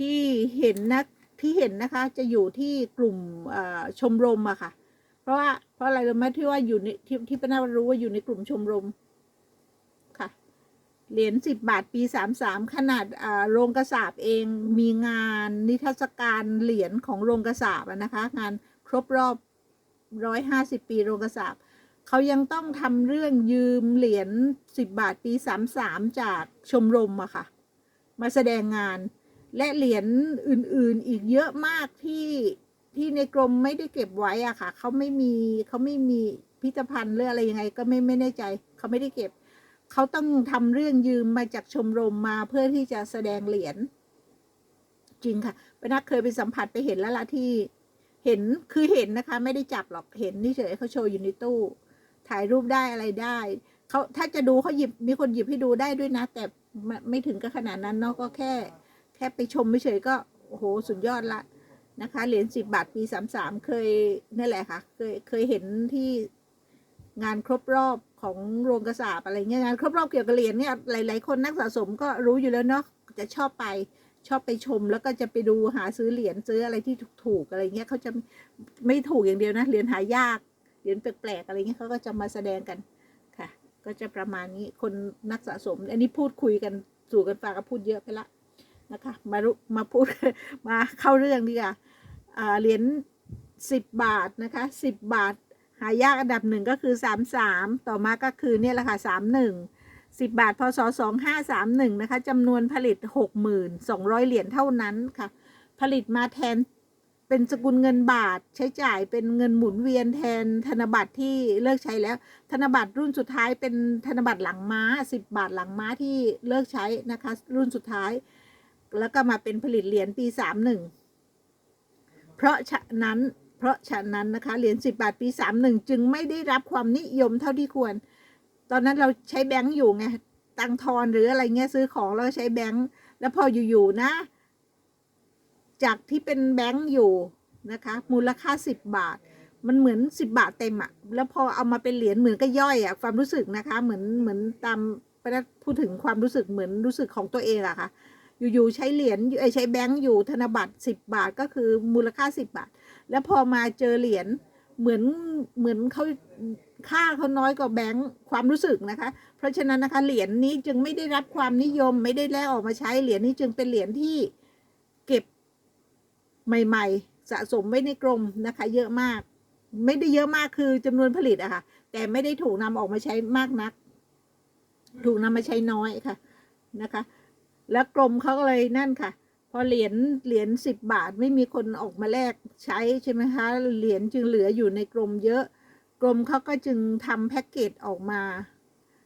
ที่เห็นนะที่เห็นนะคะจะอยู่ที่กลุ่มชมรมอะค่ะ เพราะว่าเพราะอะไรรู้ไหมที่ว่าอยู่ในที่ที่ป้านารู้ว่าอยู่ในกลุ่มชมรมค่ะ เหรียญสิบบาทปีสามสามขนาดโรงกระสาบเองมีงานนิทรรศการเหรียญของโรงกระสาบนะคะ งานครบรอบร้อยห้าสิบปีโรงกระสาบเขายังต้องทำเรื่องยืมเหรียญสิบบาทปีสามสามจากชมรมอะค่ะ มาแสดงงาน และเหรียญอื่นๆอีกเยอะมากที่ที่ในกรมไม่ได้เก็บไว้อะค่ะเขาไม่มีเขาไม่มีพิพิธภัณฑ์หรืออะไรยังไง ก็ไม่ไม่แน่ใจเขาไม่ได้เก็บเขาต้องทำเรื่องยืมมาจากชมรมมาเพื่อที่จะแสดงเหรียญจริงค่ะปนักเคยไปสัมผัสไปเห็นแล้วล่ะที่เห็นคือเห็นนะคะ ไม่ได้จับหรอกเห็นนี่เฉยเขาโชว์อยู่ในตู้ ถ่ายรูปได้อะไรได้เขาถ้าจะดูเขาหยิบมีคนหยิบให้ดูได้ด้วยนะ แต่ไม่ถึงกับขนาดนั้นเนาะก็แค่ ค่ไปชมไม่เฉยก็โอ้โหสุดยอดละนะคะเหรียญสิบบาทปีสามสามเคยนั่นแหละค่ะเคยเคยเห็นที่งานครบรอบของโรงกระสาบอะไรเงี้ยงานครบรอบเกี่ยวกับเหรียญเนี่ยหลาย ๆ คนนักสะสมก็รู้อยู่แล้วเนาะจะชอบไปชอบไปชมแล้วก็จะไปดูหาซื้อเหรียญซื้ออะไรที่ถูกๆอะไรเงี้ยเขาจะไม่ถูกอย่างเดียวนะเหรียญหายากเหรียญแปลกๆอะไรเงี้ยเขาก็จะมาแสดงกันค่ะ ก็จะประมาณนี้คนนักสะสม อันนี้พูดคุยกันสู่กันฝากก็พูดเยอะไปละ นะคะมารมาพูดมาเข้าเรื่องดีกว่าเหรียญสิบบาทนะคะสิบบาท หายากอันดับหนึ่งก็คือสามสามต่อมาก็คือเนี่ยแหละค่ะสามหนึ่งสิบบาทพศสองห้าสามหนึ่งนะคะจำนวนผลิตหกหมื่นสองร้อยเหรียญเท่านั้นค่ะ ผลิตมาแทนเป็นสกุลเงินบาทใช้จ่ายเป็นเงินหมุนเวียนแทนธนบัตรที่เลิกใช้แล้ว ธนบัตรรุ่นสุดท้ายเป็นธนบัตรหลังม้าสิบบาทหลังม้าที่เลิกใช้นะคะ รุ่นสุดท้าย แล้วก็มาเป็นผลิตเหรียญปีสามหนึ่งเพราะฉะนั้นเพราะฉะนั้นนะคะเหรียญสิบบาทปีสามหนึ่งจึงไม่ได้รับความนิยมเท่าที่ควร ตอนนั้นเราใช้แบงก์อยู่ไงตังทอนหรืออะไรเงี้ยซื้อของเราใช้แบงก์แล้วพออยู่ๆนะ จากที่เป็นแบงก์อยู่นะคะ มูลค่าสิบบาท มันเหมือนสิบบาทเต็มอะแล้วพอเอามาเป็นเหรียญเหมือนก็ย่อยอะความรู้สึกนะคะ เหมือนเหมือนตามไปพูดถึงความรู้สึกเหมือนรู้สึกของตัวเองอะค่ะ อยู่ๆใช้เหรียญเอ้ใช้แบงก์อยู่ธนบัตรสิบบาทก็คือมูลค่าสิบบาท แล้วพอมาเจอเหรียญเหมือนเหมือนเขาค่าเขาน้อยกว่าแบงก์ความรู้สึกนะคะ เพราะฉะนั้นนะคะเหรียญนี้จึงไม่ได้รับความนิยมไม่ได้แลกออกมาใช้เหรียญนี้จึงเป็นเหรียญที่เก็บใหม่ ๆ สะสมไว้ในกรมนะคะ เยอะมาก ไม่ได้เยอะมากคือจำนวนผลิตอะค่ะ แต่ไม่ได้ถูกนำออกมาใช้มากนัก ถูกนำมาใช้น้อยค่ะนะคะ แล้วกรมเขาก็เลยนั่นค่ะ พอเหรียญเหรียญสิบบาทไม่มีคนออกมาแลกใช้ใช่ไหมคะเหรียญจึงเหลืออยู่ในกรมเยอะ กรมเขาก็จึงทำแพ็กเกจออกมา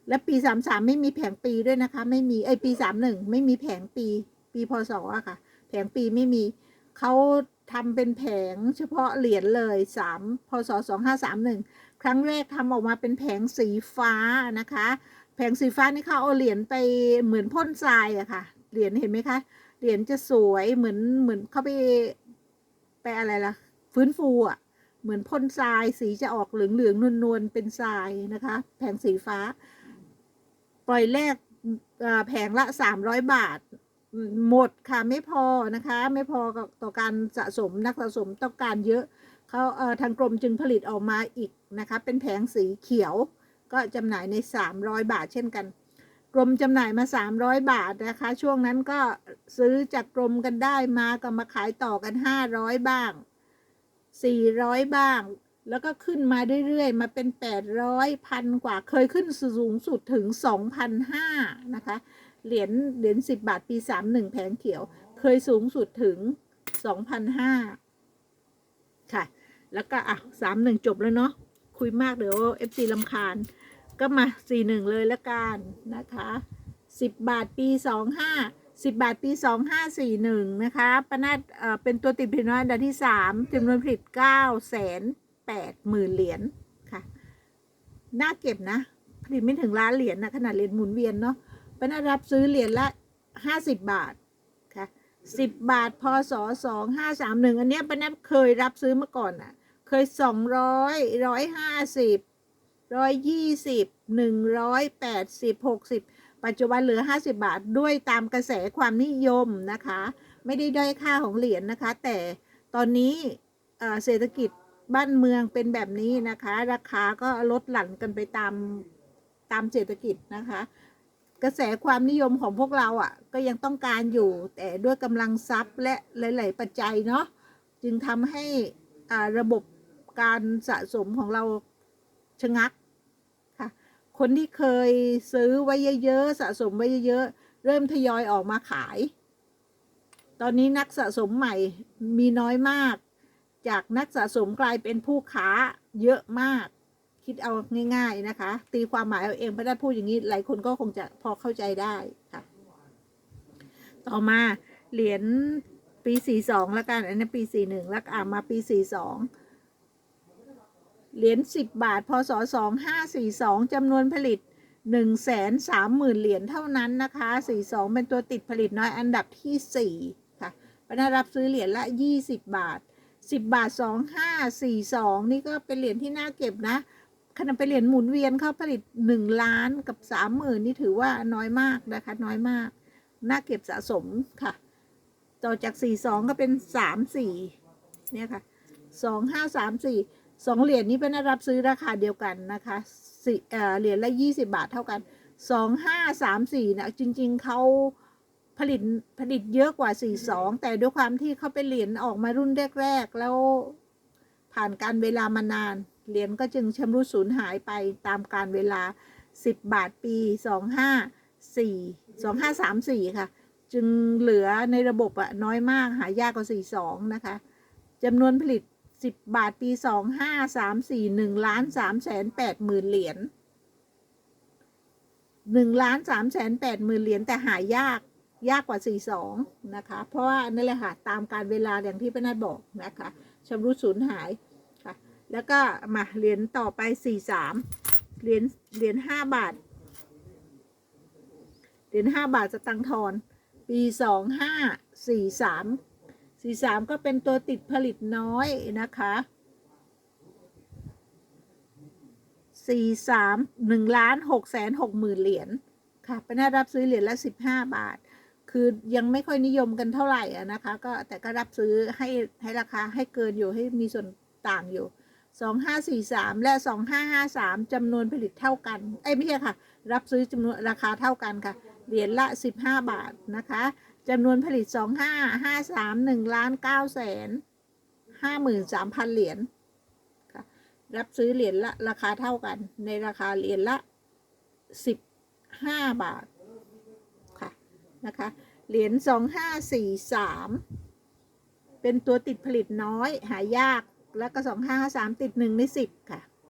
และปีสามสามไม่มีแผงปีด้วยนะคะ ไม่มีไอปีสามหนึ่งไม่มีแผงปี ปีพศอะค่ะ แผงปีไม่มีเขาทำเป็นแผงเฉพาะเหรียญเลยสามพศสองห้าสามหนึ่งครั้งแรกทำออกมาเป็นแผงสีฟ้านะคะ แผงสีฟ้านี่เขาเอาเหรียญไปเหมือนพ่นทรายอะค่ะ เหรียญเห็นไหมคะ เหรียญจะสวยเหมือนเหมือนเขาไปไปอะไรล่ะ ฟื้นฟูอะเหมือนพ่นทรายสีจะออกเหลืองเหลืองนวลนวลๆเป็นทรายนะคะ แผงสีฟ้า ปล่อยแรกแผงละสามร้อยบาทหมดค่ะไม่พอนะคะ ไม่พอต่อการสะสมนักสะสมต้องการเยอะเขาเทางกรมจึงผลิตออกมาอีกนะคะ เป็นแผงสีเขียวก็จำหน่ายใน 300 บาทเช่นกัน กรมจำหน่ายมา 300 บาทนะคะ ช่วงนั้นก็ซื้อจากกรมกันได้มาก็มาขายต่อกัน 500 บ้าง 400 บ้าง แล้วก็ขึ้นมาเรื่อยๆ มาเป็น 800พันกว่าเคยขึ้นสูงสุดถึง 2,500นะคะ เหรียญเหรียญ10 บาทปี 31 แผงเขียว เคยสูงสุดถึง 2,500ค่ะ แล้วก็อะ31 จบแล้วเนาะคุยมากเดี๋ยว FC ลำคาญ ก็มา 41 เลยละกันนะคะ 10 บาทปี 25 10 บาทปี 2541 นะคะปนัดเอ่อเป็นตัวติดพิมพ์น้อยอันดับที่3จำนวนผลิต9แสน8หมื่นเหรียญค่ะ น่าเก็บนะ ผลิตไม่ถึงล้านเหรียญนะขนาดเหรียญหมุนเวียนเนาะปนัดรับซื้อเหรียญละ 50 บาทค่ะ 10 บาทพศ2531 อันเนี้ยปนัดเคยรับซื้อมาก่อนอะ เคย 200 150 ร้อยยี่สิบหนึ่งร้อยแปดสิบหกสิบปัจจุบันเหลือ 50 บาทด้วยตามกระแสความนิยมนะคะ ไม่ได้ด้อยค่าของเหรียญนะคะ แต่ตอนนี้เศรษฐกิจบ้านเมืองเป็นแบบนี้นะคะ ราคาก็ลดหลั่นกันไปตามตามเศรษฐกิจนะคะ กระแสความนิยมของพวกเราอะ ก็ยังต้องการอยู่ แต่ด้วยกำลังทรัพย์และหลาย ๆ ปัจจัยเนาะจึงทำให้ระบบการสะสมของเราชะงัก คนที่เคยซื้อไว้เยอะๆสะสมไว้เยอะๆเริ่มทยอยออกมาขาย ตอนนี้นักสะสมใหม่มีน้อยมาก จากนักสะสมกลายเป็นผู้ค้าเยอะมาก คิดเอาง่าย ๆนะคะ ตีความหมายเอาเองไม่ได้พูดอย่างนี้ หลายคนก็คงจะพอเข้าใจได้ค่ะ ต่อมาเหรียญปี 42 แล้วกัน อันนี้ปี 41 แล้วอ่ามาปี 42 เหรียญ10 บาท พศ 2542จำนวนผลิต 130,000 เหรียญเท่านั้นนะคะ 42 เป็นตัวติดผลิตน้อยอันดับที่ 4 ค่ะปนารับซื้อเหรียญละ 20 บาท 10 บาท 2542 นี่ก็เป็นเหรียญที่น่าเก็บนะขณะเป็นเหรียญหมุนเวียนเขาผลิต 1 ล้านกับ 30,000 นี่ถือว่าน้อยมากนะคะ น้อยมาก น่าเก็บสะสมค่ะ ต่อจาก 42 ก็เป็น 34 เนี่ยค่ะ 2534 สองเหรียญนี้เป็นรับซื้อราคาเดียวกันนะคะสี่เหรียญละ20บาทเท่ากัน2534นะจริง ๆเขาผลิตผลิตเยอะกว่า42แต่ด้วยความที่เขาเป็นเหรียญออกมารุ่นแรกๆ แล้วผ่านการเวลามานาน เหรียญก็จึงชำรุดสูญหายไปตามการเวลา10บบาทปี254 2534ค่ะ จึงเหลือในระบบอะน้อยมากหายากกว่า42นะคะจำนวนผลิต 10 บาท ปี 2534 1ล้าน3แสน8หมื่นเหรียญ1ล้าน3แสน8หมื่นเหรียญแต่หายากยากกว่า 42 นะคะ เพราะว่านั่นแหละค่ะ ตามการเวลาอย่างที่ป้านัทบอกนะคะชำรุดสูญหายค่ะ แล้วก็มาเหรียญต่อไป 43 เหรียญเหรียญ5บาท เหรียญ5บาทสตังทอน ปี 2543 43ก็เป็นตัวติดผลิตน้อยนะคะ43 1ล้าน6แสน6หมื่นเหรียญค่ะเป็นได้รับซื้อเหรียญละ15บาท คือยังไม่ค่อยนิยมกันเท่าไหร่นะคะ ก็แต่ก็รับซื้อให้ให้ราคาให้เกินอยู่ให้มีส่วนต่างอยู่2543และ2553จำนวนผลิตเท่ากัน เอ้ไม่ใช่ค่ะ รับซื้อจำนวนราคาเท่ากันค่ะ เหรียญละ15บาทนะคะ จำนวนผลิต2553 1ล้าน9แสน53,000เหรียญรับซื้อเหรียญละราคาเท่ากัน ในราคาเหรียญละ15บาทค่ะนะคะเหรียญ2543เป็นตัวติดผลิตน้อยหายากแล้วก็2553ติด1ใน10ค่ะ